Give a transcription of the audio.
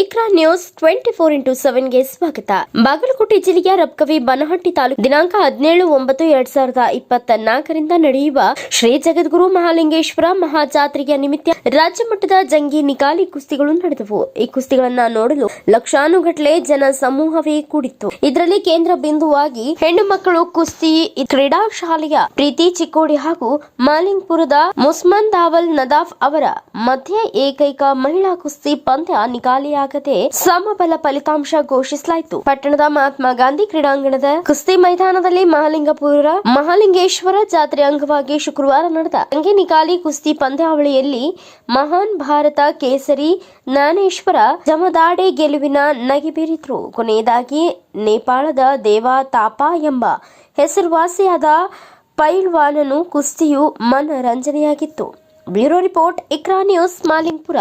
Iqra news twenty four into ಸೆವೆನ್ಗೆ ಸ್ವಾಗತ. ಬಾಗಲಕೋಟೆ ಜಿಲ್ಲೆಯ ರಬ್ಕವಿ ಬನಹಟ್ಟಿ ತಾಲೂಕು ದಿನಾಂಕ ಹದಿನೇಳು ಒಂಬತ್ತು ಎರಡ್ ಸಾವಿರದ ಇಪ್ಪತ್ತ ನಾಲ್ಕರಿಂದ ನಡೆಯುವ ಶ್ರೀ ಜಗದ್ಗುರು ಮಹಾಲಿಂಗೇಶ್ವರ ಮಹಾಜಾತ್ರೆಯ ನಿಮಿತ್ತ ರಾಜ್ಯ ಮಟ್ಟದ ಜಂಗಿ ನಿಕಾಲಿ ಕುಸ್ತಿಗಳು ನಡೆದವು. ಈ ಕುಸ್ತಿಗಳನ್ನ ನೋಡಲು ಲಕ್ಷಾನುಗಟ್ಟಲೆ ಜನ ಸಮೂಹವೇ ಕೂಡಿತ್ತು. ಇದರಲ್ಲಿ ಕೇಂದ್ರ ಬಿಂದುವಾಗಿ ಹೆಣ್ಣು ಮಕ್ಕಳು ಕುಸ್ತಿ ಕ್ರೀಡಾ ಶಾಲೆಯ ಪ್ರೀತಿ ಚಿಕ್ಕೋಡಿ ಹಾಗೂ ಮಾಲಿಂಗ್ಪುರದ ಮುಸ್ಮಾನ್ ದಾವಲ್ ನದಾಫ್ ಅವರ ಮಧ್ಯೆ ಏಕೈಕ ಮಹಿಳಾ ಕುಸ್ತಿ ಪಂದ್ಯ ನಿಕಾಲಿಯಾಗದೆ ಸಮಬಲ ಫಲಿತಾಂಶ ಘೋಷಿಸಲಾಯಿತು. ಪಟ್ಟಣದ ಮಹಾತ್ಮ ಗಾಂಧಿ ಕ್ರೀಡಾಂಗಣದ ಕುಸ್ತಿ ಮೈದಾನದಲ್ಲಿ ಮಹಾಲಿಂಗಪುರ, ಮಹಾಲಿಂಗೇಶ್ವರ ಜಾತ್ರೆ ಅಂಗವಾಗಿ ಶುಕ್ರವಾರ ನಡೆದ ಹಂಗೆ ನಿಗಾಲಿ ಕುಸ್ತಿ ಪಂದ್ಯಾವಳಿಯಲ್ಲಿ ಮಹಾನ್ ಭಾರತ ಕೇಸರಿ ಜ್ಞಾನೇಶ್ವರ ಜಮದಾಡೆ ಗೆಲುವಿನ ನಗೆಬೀರಿದ್ರು ಕೊನೆಯದಾಗಿ ನೇಪಾಳದ ದೇವಾ ತಾಪ ಎಂಬ ಹೆಸರುವಾಸಿಯಾದ ಪೈಲ್ವಾನನು ಕುಸ್ತಿಯು ಮನರಂಜನೆಯಾಗಿತ್ತು. Bureau report, Iqra news, Malingpur.